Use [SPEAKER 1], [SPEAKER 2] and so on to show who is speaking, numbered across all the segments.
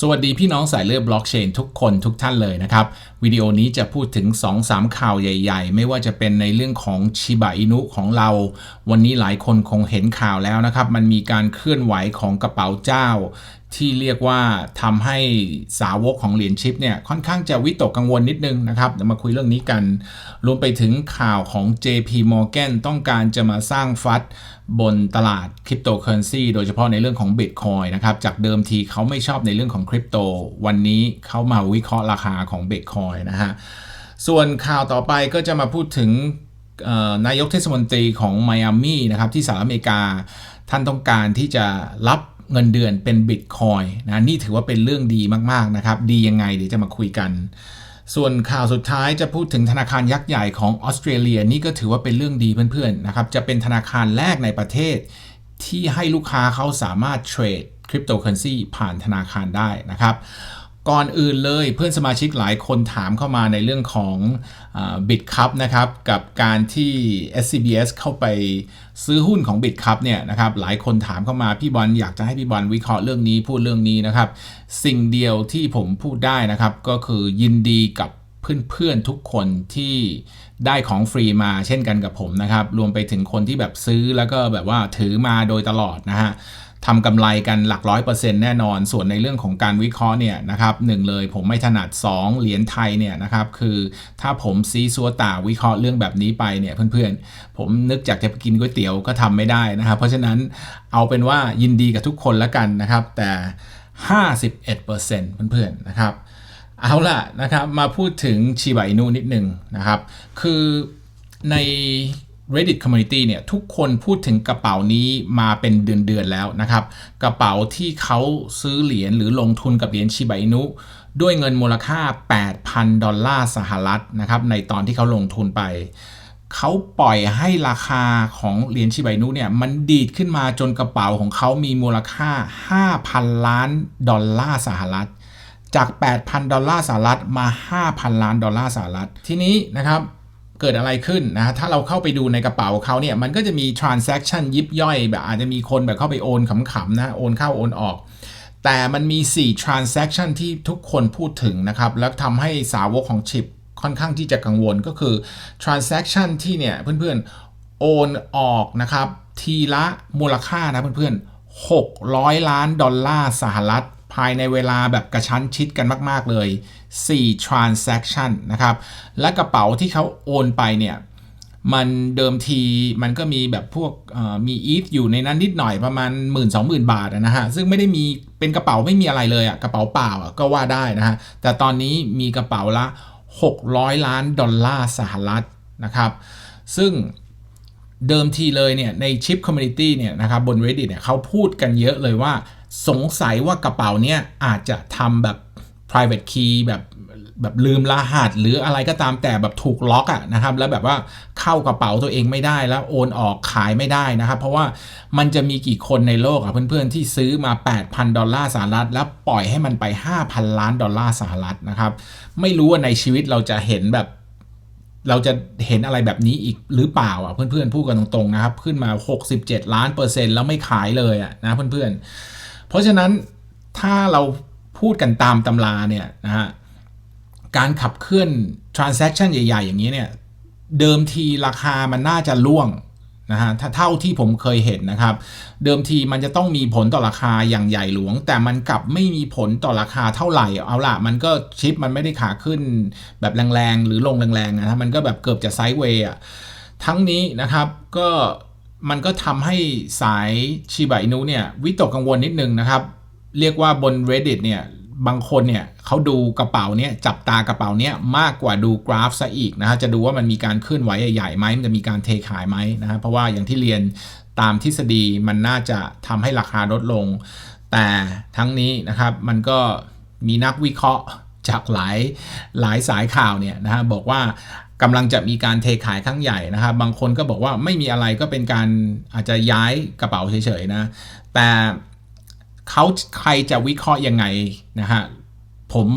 [SPEAKER 1] สวัสดีพี่น้องสายเลือดบล็อกเชนทุกคนทุกท่านเลยนะครับ วิดีโอนี้จะพูดถึง 2-3 ข่าวใหญ่ ๆ ไม่ว่าจะเป็นในเรื่องของชิบะอินุของเรา วันนี้หลายคนคงเห็นข่าวแล้วนะครับ มันมีการเคลื่อนไหวของกระเป๋าเจ้า ที่เรียกว่าทำให้สาวกของเหรียญชิปเนี่ยค่อนข้างจะวิตกกังวลนิดนึงนะครับเดี๋ยวมาคุยเรื่องนี้กัน รวมไปถึงข่าวของ JP Morgan ต้องการจะมาสร้างฟัดบนตลาดคริปโตเคอเรนซีโดยเฉพาะในเรื่องของ Bitcoin นะครับ จากเดิมทีเขาไม่ชอบในเรื่องของคริปโต วันนี้เขามาวิเคราะห์ราคาของ Bitcoin นะฮะ ส่วนข่าวต่อไปก็จะมาพูดถึงนายกเทศมนตรีของไมอามี่นะครับที่สหรัฐอเมริกา ท่านต้องการที่จะรับ เงินเดือนเป็นบิตคอยนะนี่ถือว่าเป็นเรื่องดีมากๆนะครับดียังไงเดี๋ยวจะมาคุยกัน ส่วนข่าวสุดท้ายจะพูดถึงธนาคารยักษ์ใหญ่ของออสเตรเลียนี่ก็ถือว่าเป็นเรื่องดีเพื่อนๆนะครับจะเป็นธนาคารแรกในประเทศ ที่ให้ลูกค้าเขาสามารถเทรดคริปโตเคอเรนซีผ่านธนาคารได้นะครับ ก่อนอื่นเลยเพื่อนสมาชิกหลายคนถามเข้ามาในเรื่องของบิตคัพนะครับกับการที่ SCBS เข้าไปซื้อหุ้นของบิตคัพเนี่ยนะครับหลายคนถามเข้ามาพี่บอลอยากจะให้พี่บอลวิเคราะห์เรื่องนี้พูดเรื่องนี้นะครับ สิ่งเดียวที่ผมพูดได้นะครับ ก็คือยินดีกับเพื่อนๆทุกคนที่ได้ของฟรีมาเช่นกันกับผมนะครับ รวมไปถึงคนที่แบบซื้อแล้วก็แบบว่าถือมาโดยตลอดนะฮะ ทำกำไรกันหลักร้อยเปอร์เซ็นต์แน่นอน ส่วนในเรื่องของการวิเคราะห์เนี่ยนะครับหนึ่งเลยผมไม่ถนัด 2 เหรียญไทยเนี่ยนะครับคือถ้าผมซีซัวตาวิเคราะห์เรื่องแบบนี้ไปเนี่ยเพื่อนๆ ผมนึกจากจะไปกินก๋วยเตี๋ยวก็ทำไม่ได้นะครับเพราะฉะนั้นเอาเป็นว่ายินดีกับทุกคนแล้วกันนะครับ แต่ 51%เพื่อนๆนะครับเอาล่ะนะครับมาพูดถึงชิบะอินุนิดหนึ่งนะครับ คือใน Reddit Community เนี่ยทุกคนพูดถึงกระเป๋านี้มาเป็นเดือน ๆ แล้วนะครับ กระเป๋าที่เขาซื้อเหรียญหรือลงทุนกับเหรียญชิบะอินุด้วยเงินมูลค่า 8,000 ดอลลาร์สหรัฐนะครับในตอนที่เขาลงทุนไป เขาปล่อยให้ราคาของเหรียญชิบะอินุเนี่ยมันดีดขึ้นมาจนกระเป๋าของเขามีมูลค่า 5,000 ล้านดอลลาร์สหรัฐจาก 8,000 ดอลลาร์สหรัฐมา 5,000 ล้านดอลลาร์สหรัฐ ทีนี้นะครับ เกิดอะไรขึ้นนะถ้าเราเข้าไปดูในกระเป๋าเขาเนี่ยมันก็จะมี transaction ยิบย่อยแบบอาจจะมีคนแบบเข้าไปโอนขำๆนะโอนเข้าโอนออก แต่มันมี 4 transaction ที่ทุกคนพูดถึงนะครับ แล้วทำให้สาวกของชิปค่อนข้างที่จะกังวลก็คือ transaction ที่เนี่ยเพื่อนๆ โอนออกนะครับ ทีละมูลค่านะเพื่อนๆ 600 ล้านดอลลาร์สหรัฐ ภายในเวลาแบบกระชั้นชิดกันมาก ๆ เลย 4 transaction นะครับ และกระเป๋าที่เขาโอนไปเนี่ยมันเดิมทีมันก็มีแบบพวกมีอีฟอยู่ในนั้นนิดหน่อยประมาณ 1 2 0 0 0 0 บาทนะฮะ ซึ่งไม่ได้มีเป็นกระเป๋าไม่มีอะไรเลยอะกระเป๋าเปล่าก็ว่าได้นะฮะ แต่ตอนนี้มีกระเป๋าละ 600 ล้านดอลลาร์สหรัฐนะครับ ซึ่งเดิมทีเลยเนี่ยในชิปคอมมูนิตี้เนี่ยนะครับบน Reddit เนี่ยเขาพูดกันเยอะเลยว่า สงสัยว่ากระเป๋าเนี่ยอาจจะทำแบบ private key แบบแบบลืมรหัสหรืออะไรก็ตามแต่แบบถูกล็อกอะนะครับ แล้วแบบว่าเข้ากระเป๋าตัวเองไม่ได้แล้วโอนออกขายไม่ได้นะครับ เพราะว่ามันจะมีกี่คนในโลกอะเพื่อนๆที่ซื้อมา 8,000 ดอลลาร์สหรัฐ แล้วปล่อยให้มันไป 5,000 ล้านดอลลาร์สหรัฐนะครับ ไม่รู้ว่าในชีวิตเราจะเห็นแบบ เราจะเห็นอะไรแบบนี้อีกหรือเปล่าอะเพื่อนๆพูดกันตรงๆนะครับ ขึ้นมา 67 ล้านเปอร์เซ็นต์แล้วไม่ขายเลยอะนะเพื่อนๆ ราะฉะนั้นถ้าเราพูดกันตามตำราเนี่ยนะฮะการขับเคลื่อน transaction ใหญ่ ๆ อย่างนี้เนี่ยเดิมทีราคามันน่าจะล่วงนะฮะถ้าเท่าที่ผมเคยเห็นนะครับ เดิมทีมันจะต้องมีผลต่อราคาอย่างใหญ่หลวง แต่มันกลับไม่มีผลต่อราคาเท่าไหร่เอาละมันก็ชิปมันไม่ได้ขาขึ้นแบบแรงๆ หรือลงแรงๆนะมันก็แบบเกือบจะไซด์เวย์อะทั้งนี้นะครับก็ มันก็ทำให้สายชิบะอินุเนี่ยวิตกกังวลนิดนึงนะครับ เรียกว่าบน reddit เนี่ยบางคนเนี่ยเขาดูกระเป๋าเนี้ยจับตากระเป๋าเนี้ยมากกว่าดูกราฟซะอีกนะฮะจะดูว่ามันมีการเคลื่อนไหวใหญ่ๆไหมมันจะมีการเทขายไหมนะฮะเพราะว่าอย่างที่เรียนตามทฤษฎีมันน่าจะทำให้ราคาลดลง แต่ทั้งนี้นะครับมันก็มีนักวิเคราะห์จากหลายหลายสายข่าวเนี่ยนะฮะบอกว่า กำลังจะมีการเทขายครั้งใหญ่นะครับ บางคนก็บอกว่าไม่มีอะไรก็เป็นการอาจจะย้ายกระเป๋าเฉยๆนะ แต่เขาใครจะวิเคราะห์ยังไงนะฮะผม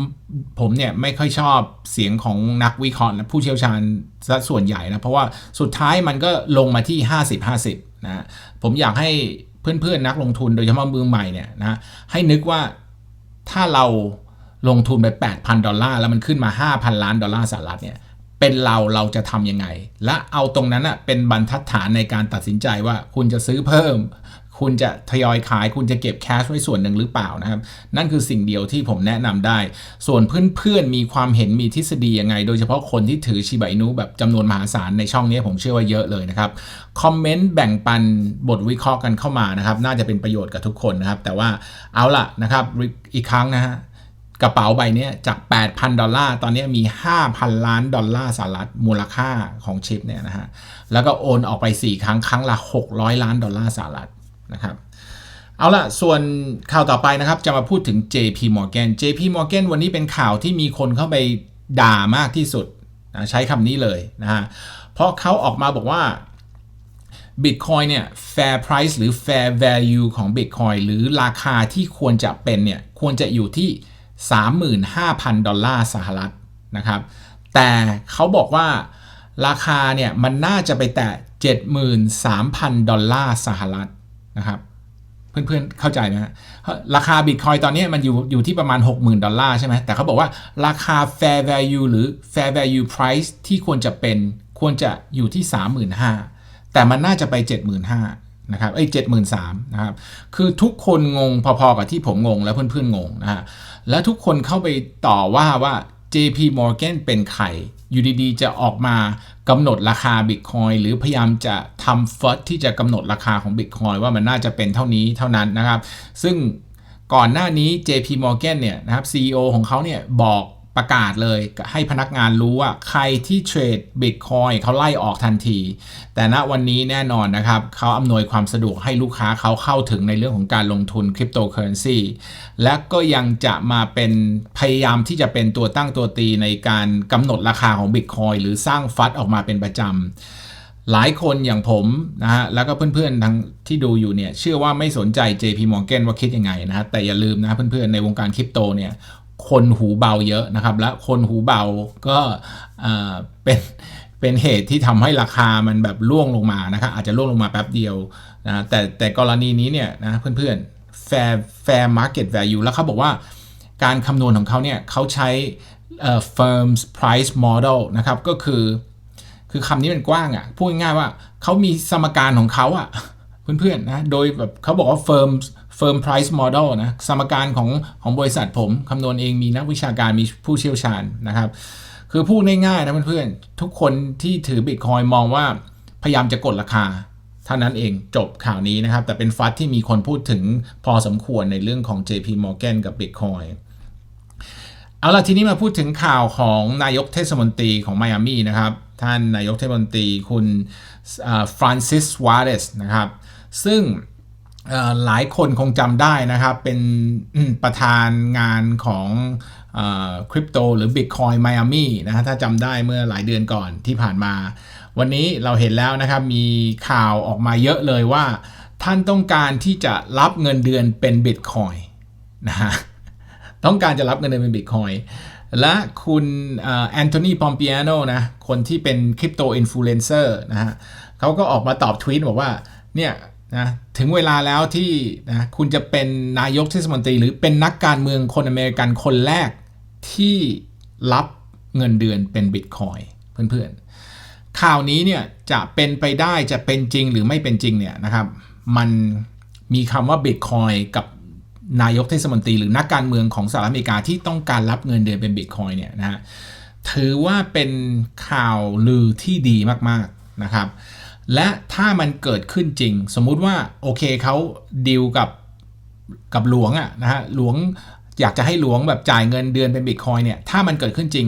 [SPEAKER 1] ผมเนี่ยไม่ค่อยชอบเสียงของนักวิเคราะห์นะผู้เชี่ยวชาญซะส่วนใหญ่นะ เพราะว่าสุดท้ายมันก็ลงมาที่ 50-50 นะผมอยากให้เพื่อนๆ นักลงทุนโดยเฉพาะมือใหม่เนี่ยนะให้นึกว่าถ้าเราลงทุนไป 8,000 ดอลลาร์ แล้วมันขึ้นมา 5,000 ล้านดอลลาร์สหรัฐเนี่ย เป็นเราเราจะทำยังไง และเอาตรงนั้นอะเป็นบรรทัดฐานในการตัดสินใจว่าคุณจะซื้อเพิ่ม คุณจะทยอยขาย คุณจะเก็บแคชไว้ส่วนหนึ่งหรือเปล่านะครับ นั่นคือสิ่งเดียวที่ผมแนะนำได้ ส่วนเพื่อนๆมีความเห็นมีทฤษฎียังไง โดยเฉพาะคนที่ถือชิบะอินุแบบจำนวนมหาศาลในช่องนี้ผมเชื่อว่าเยอะเลยนะครับคอมเมนต์แบ่งปันบทวิเคราะห์กันเข้ามานะครับ น่าจะเป็นประโยชน์กับทุกคนนะครับ แต่ว่าเอาล่ะนะครับอีกครั้งนะฮะ กระเป๋าใบนี้จาก 8,000 ดอลลาร์ ตอนนี้มี 5,000 ล้านดอลลาร์สหรัฐมูลค่าของชิปเนี่ยนะฮะ แล้วก็โอนออกไป 4 ครั้ง ครั้งละ 600 ล้านดอลลาร์สหรัฐนะครับ เอาละส่วนข่าวต่อไปนะครับ จะมาพูดถึง JP Morgan JP Morgan วันนี้เป็นข่าวที่มีคนเข้าไปด่ามากที่สุดนะใช้คำนี้เลยนะฮะ เพราะเขาออกมาบอกว่า Bitcoin เนี่ย fair price หรือ fair value ของ Bitcoin หรือราคาที่ควรจะเป็นเนี่ย ควรจะอยู่ที่ 35,000 ดอลลาร์สหรัฐนะครับ แต่เขาบอกว่าราคาเนี่ยมันน่าจะไปแตะ 73,000 ดอลลาร์สหรัฐนะครับ เพื่อนๆเข้าใจไหมฮะราคาบิตคอยตอนนี้มันอยู่อยู่ที่ประมาณ 60,000 ดอลลาร์ใช่ไหมแต่เขาบอกว่าราคา fair value หรือ fair value price ที่ควรจะเป็นควรจะอยู่ที่ 35,000 แต่มันน่าจะไป 75,000นะครับเอ้ย73,000นะครับ คือทุกคนงงพอๆกับที่ผมงงแล้วเพื่อนๆงงนะฮะ แล้วทุกคนเข้าไปต่อว่าว่า JP Morgan เป็นใคร อยู่ดีๆ จะออกมากำหนดราคา Bitcoin หรือพยายามจะทำฟอสที่จะกำหนดราคาของ Bitcoin ว่ามันน่าจะเป็นเท่านี้เท่านั้นนะครับ ซึ่งก่อนหน้านี้ JP Morgan เนี่ยนะครับ CEO ของเขาเนี่ยบอก ประกาศเลยให้พนักงานรู้ว่าใครที่เทรด Bitcoin เขาไล่ออกทันที แต่ณวันนี้แน่นอนนะครับเขาอำนวยความสะดวกให้ลูกค้าเขาเข้าถึงในเรื่องของการลงทุนคริปโตเคอเรนซีและก็ยังจะมาเป็นพยายามที่จะเป็นตัวตั้งตัวตีในการกำหนดราคาของ Bitcoin หรือสร้างฟัดออกมาเป็นประจำหลายคนอย่างผมนะฮะแล้วก็เพื่อนๆทั้งที่ดูอยู่เนี่ยเชื่อว่าไม่สนใจ JP Morgan ว่าคิดยังไงนะฮะแต่อย่าลืมนะเพื่อนๆในวงการคริปโตเนี่ย คนหูเบาเยอะนะครับ และคนหูเบาก็เป็นเป็นเหตุที่ทำให้ราคามันแบบล่วงลงมานะครับอาจจะล่วงลงมาแป๊บเดียวนะแต่แต่กรณีนี้เนี่ยนะเพื่อนๆ fair fair market value แล้วเขาบอกว่าการคำนวณของเขาเนี่ยเขาใช้ firms price model นะครับก็คือ คือคำนี้มันกว้างอะ่ะพูดง่ายว่าเขามีสมการของเขาอะ่ะ เพื่อนๆนะ โดยแบบเขาบอกว่า firm firm price model นะสมการของของบริษัทผมคำนวณเองมีนักวิชาการมีผู้เชี่ยวชาญนะครับ คือพูดง่ายๆนะเพื่อนๆ ทุกคนที่ถือบิตคอยมองว่าพยายามจะกดราคาเท่านั้นเองจบข่าวนี้นะครับ แต่เป็นฟัดที่มีคนพูดถึงพอสมควรในเรื่องของ JP Morgan กับ Bitcoin เอาล่ะทีนี้มาพูดถึงข่าวของนายกเทศมนตรีของไมอามีนะครับ ท่านนายกเทศมนตรีคุณฟรานซิสวาเรสนะครับ ซึ่งหลายคนคงจำได้นะครับ เป็นประธานงานของคริปโตหรือ Bitcoin Miami นะฮะถ้าจำได้เมื่อหลายเดือนก่อนที่ผ่านมา วันนี้เราเห็นแล้วนะครับมีข่าวออกมาเยอะเลยว่า ท่านต้องการที่จะรับเงินเดือนเป็น Bitcoin นะฮะต้องการจะรับเงินเดือนเป็น Bitcoin และคุณแอนโทนีปอมเปียโนนะคนที่เป็นคริปโตอินฟลูเอนเซอร์นะฮะเขาก็ออกมาตอบทวีตบอกว่าเนี่ย นะถึงเวลาแล้วที่นะคุณจะเป็นนายกเทศมนตรี หรือเป็นนักการเมืองคนอเมริกันคนแรกที่รับเงินเดือนเป็นบิตคอยเพื่อนๆ ข่าวนี้เนี่ยจะเป็นไปได้จะเป็นจริงหรือไม่เป็นจริงเนี่ยนะครับ มันมีคำว่าบิตคอยกับนายกเทศมนตรีหรือนักการเมืองของสหรัฐอเมริกาที่ต้องการรับเงินเดือนเป็นบิตคอยเนี่ยนะฮะถือว่าเป็นข่าวลือที่ดีมากๆนะครับ และถ้ามันเกิดขึ้นจริง สมมุติว่าโอเคเขาดีลกับกับหลวงอะนะฮะหลวงอยากจะให้หลวงแบบจ่ายเงินเดือนเป็นบิตคอยเนี่ยถ้ามันเกิดขึ้นจริง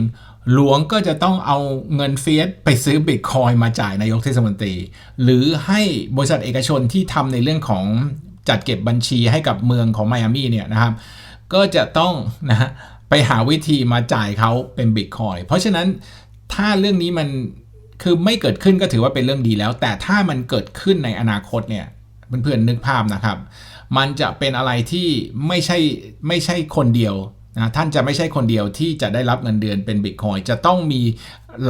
[SPEAKER 1] หลวงก็จะต้องเอาเงินเฟียสไปซื้อบิตคอยมาจ่ายนายกเทศมนตรี หรือให้บริษัทเอกชนที่ทำในเรื่องของจัดเก็บบัญชีให้กับเมืองของไมอามี่เนี่ยนะครับ ก็จะต้องนะฮะไปหาวิธีมาจ่ายเขาเป็นบิตคอยเพราะฉะนั้นถ้าเรื่องนี้มัน คือไม่เกิดขึ้นก็ถือว่าเป็นเรื่องดีแล้ว แต่ถ้ามันเกิดขึ้นในอนาคตเนี่ยเพื่อนๆนึกภาพนะครับ มันจะเป็นอะไรที่ไม่ใช่ไม่ใช่คนเดียวนะท่านจะไม่ใช่คนเดียวที่จะได้รับเงินเดือนเป็นบิตคอยจะต้องมี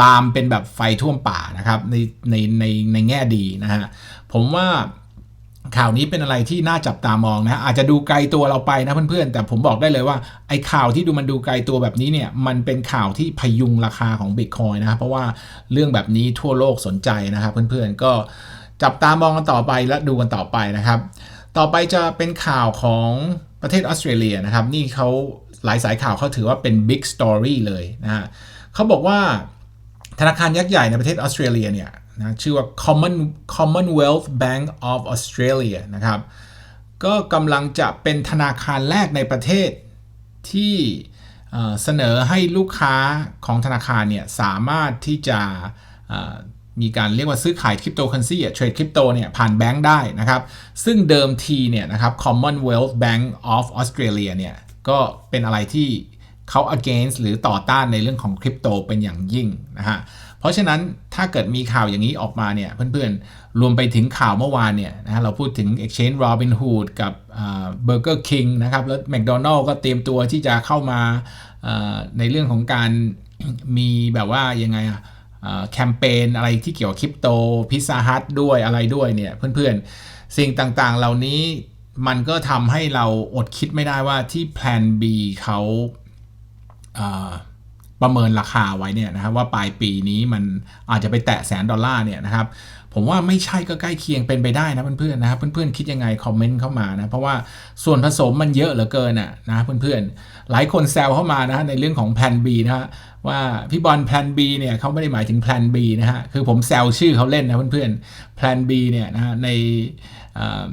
[SPEAKER 1] ลามเป็นแบบไฟท่วมป่านะครับในในในในแง่ดีนะฮะผมว่า ข่าวนี้เป็นอะไรที่น่าจับตามองนะอาจจะดูไกลตัวเราไปนะเพื่อนๆ แต่ผมบอกได้เลยว่าไอ้ข่าวที่ดูมันดูไกลตัวแบบนี้เนี่ยมันเป็นข่าวที่พยุงราคาของบิตคอยนะครับเพราะว่าเรื่องแบบนี้ทั่วโลกสนใจนะครับเพื่อนๆก็จับตามองกันต่อไปและดูกันต่อไปนะครับ ต่อไปจะเป็นข่าวของประเทศออสเตรเลียนะครับ นี่เขาหลายสายข่าวเขาถือว่าเป็น Big Story เลยนะฮะเขาบอกว่าธนาคารยักษ์ใหญ่ในประเทศออสเตรเลียเนี่ย นะชื่อว่า Common Commonwealth Bank of Australia นะครับ ก็กำลังจะเป็นธนาคารแรกในประเทศที่เสนอให้ลูกค้าของธนาคารเนี่ยสามารถที่จะมีการเรียกว่าซื้อขายคริปโตเคอเรนซีเทรดคริปโตเนี่ยผ่านแบงก์ได้นะครับ ซึ่งเดิมทีเนี่ยนะครับ Commonwealth Bank of Australia เนี่ยก็เป็นอะไรที่เขา against หรือต่อต้านในเรื่องของคริปโตเป็นอย่างยิ่งนะฮะ เพราะฉะนั้นถ้าเกิดมีข่าวอย่างนี้ออกมาเนี่ยเพื่อนๆ รวมไปถึงข่าวเมื่อวานเนี่ยนะฮะเราพูดถึง Exchange Robinhood กับอ่า Burger King นะครับแล้ว McDonald ก็เตรียมตัวที่จะเข้ามาในเรื่องของการมีแบบว่ายังไงอะอ่าแคมเปญอะไรที่เกี่ยวกับคริปโตพิซซ่าฮัทด้วยอะไรด้วยเนี่ยเพื่อนๆ สิ่งต่างๆ เหล่านี้มันก็ทำให้เราอดคิดไม่ได้ว่าที่ Plan B เขาอ่า ประเมินราคาไว้เนี่ยนะครับว่าปลายปีนี้มันอาจจะไปแตะแสนดอลลาร์เนี่ยนะครับผมว่าไม่ใช่ก็ใกล้เคียงเป็นไปได้นะเพื่อนๆนะครับเพื่อนๆคิดยังไงคอมเมนต์เข้ามานะเพราะว่าส่วนผสมมันเยอะเหลือเกินอะนะเพื่อนๆหลายคนแซวเข้ามานะในเรื่องของแพลน B นะฮะว่าพี่บอลแพลน B เนี่ยเขาไม่ได้หมายถึงแพลน B นะฮะคือผมแซวชื่อเขาเล่นนะเพื่อนๆแพลน B เนี่ยนะฮะในอ่า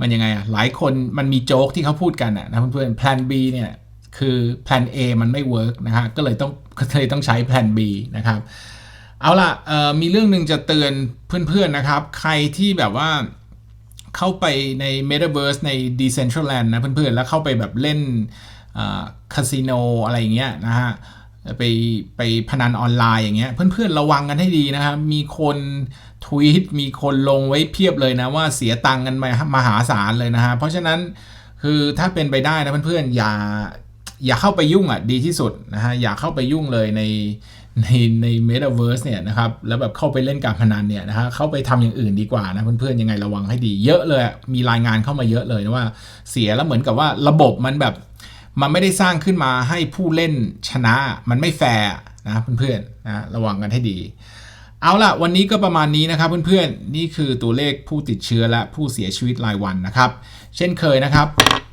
[SPEAKER 1] มันยังไงอะหลายคนมันมีโจ๊กที่เขาพูดกันอะนะเพื่อนๆ plan B เนี่ย คือ plan A มันไม่เวิร์กนะฮะก็เลยต้องเลยต้องใช้ plan B นะครับเอาล่ะมีเรื่องหนึ่งจะเตือนเพื่อนๆนะครับ ใครที่แบบว่าเข้าไปใน Metaverse ใน Decentraland นะเพื่อนๆ แล้วเข้าไปแบบเล่นคาสิโนอะไรอย่างเงี้ยนะฮะไปไปพนันออนไลน์อย่างเงี้ยเพื่อนๆ ระวังกันให้ดีนะครับ มีคนทวีตมีคนลงไว้เพียบเลยนะ ว่าเสียตังค์กันมามหาศาลเลยนะฮะเพราะฉะนั้นคือถ้าเป็นไปได้นะเพื่อนๆ อย่า อย่าเข้าไปยุ่งอะดีที่สุดนะฮะอย่าเข้าไปยุ่งเลยในในใน Metaverse เนี่ยนะครับแล้วแบบเข้าไปเล่นการพนันเนี่ยนะฮะเข้าไปทำอย่างอื่นดีกว่านะเพื่อนๆยังไงระวังให้ดี เยอะเลยมีรายงานเข้ามาเยอะเลยนะว่าเสียแล้วเหมือนกับว่าระบบมันแบบมันไม่ได้สร้างขึ้นมาให้ผู้เล่นชนะมันไม่แฟร์นะเพื่อนๆนะระวังกันให้ดี เอาล่ะ วันนี้ก็ประมาณนี้นะครับเพื่อนๆนี่คือตัวเลขผู้ติดเชื้อและผู้เสียชีวิตรายวันนะครับ เช่นเคยนะครับ